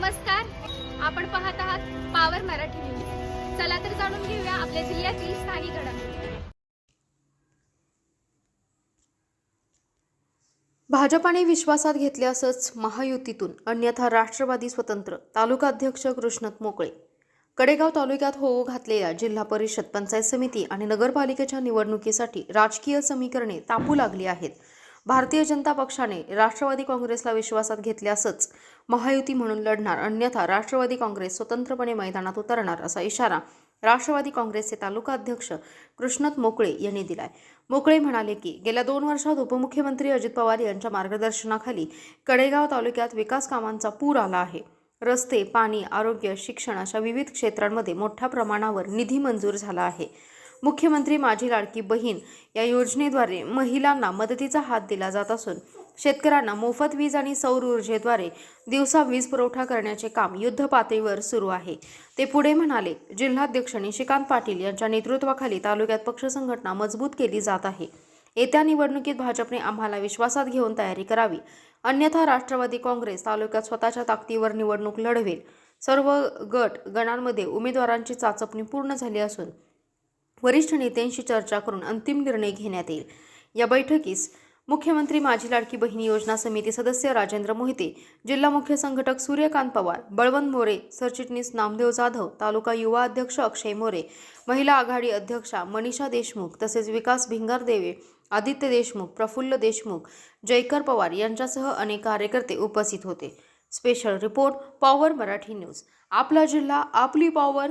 नमस्कार. आपण पाहत आहात पावर मराठी न्यूज चला तर जाणून घेऊया आपल्या जिल्ह्यातील स्थानिक घडामोडी. भाजपाने विश्वासात घेतले असंच महायुतीतून अन्यथा राष्ट्रवादी स्वतंत्र तालुका अध्यक्ष कृष्णत मोकळे. कडेगाव तालुक्यात होऊ घातलेल्या जिल्हा परिषद पंचायत समिती आणि नगरपालिकेच्या निवडणुकीसाठी राजकीय समीकरणे तापू लागली आहेत. भारतीय जनता पक्षाने राष्ट्रवादी काँग्रेसला विश्वासात घेतल्यासच महायुती म्हणून लढणार अन्यथा राष्ट्रवादी काँग्रेस स्वतंत्रपणे मैदानात उतरणार असा इशारा राष्ट्रवादी काँग्रेसचे तालुका अध्यक्ष कृष्णत मोकळे यांनी दिलाय. मोकळे म्हणाले की गेल्या दोन वर्षात उपमुख्यमंत्री अजित पवार यांच्या मार्गदर्शनाखाली कडेगाव तालुक्यात विकास कामांचा पूर आला आहे. रस्ते पाणी आरोग्य शिक्षण अशा विविध क्षेत्रांमध्ये मोठ्या प्रमाणावर निधी मंजूर झाला आहे. मुख्यमंत्री माझी लाडकी बहीण या योजनेद्वारे महिलांना मदतीचा हात दिला जात असून शेतकऱ्यांना मोफत वीज आणि सौर ऊर्जेद्वारे दिवसा वीज पुरवठा करण्याचे काम युद्ध पातळीवर सुरू आहे. ते पुढे म्हणाले जिल्हाध्यक्ष निशिकांत पाटील यांच्या नेतृत्वाखाली तालुक्यात पक्ष संघटना मजबूत केली जात आहे. येत्या निवडणुकीत भाजपने आम्हाला विश्वासात घेऊन तयारी करावी. अन्यथा राष्ट्रवादी काँग्रेस तालुक्यात स्वतःच्या ताकदीवर निवडणूक लढवेल. सर्व गट गणांमध्ये उमेदवारांची चाचपणी पूर्ण झाली असून वरिष्ठ नेत्यांशी चर्चा करून अंतिम निर्णय घेण्यात येईल. या बैठकीस मुख्यमंत्री माझी लाडकी बहिणी योजना समिती सदस्य राजेंद्र मोहिते जिल्हा मुख्य संघटक सूर्यकांत पवार बळवंत मोरे सरचिटणीस नामदेव जाधव तालुका युवा अध्यक्ष अक्षय मोरे महिला आघाडी अध्यक्षा मनीषा देशमुख तसेच विकास भिंगार देवे आदित्य देशमुख प्रफुल्ल देशमुख जयकर पवार यांच्यासह अनेक कार्यकर्ते उपस्थित होते. Special report power Marathi news. आपला जिल्हा आपली power.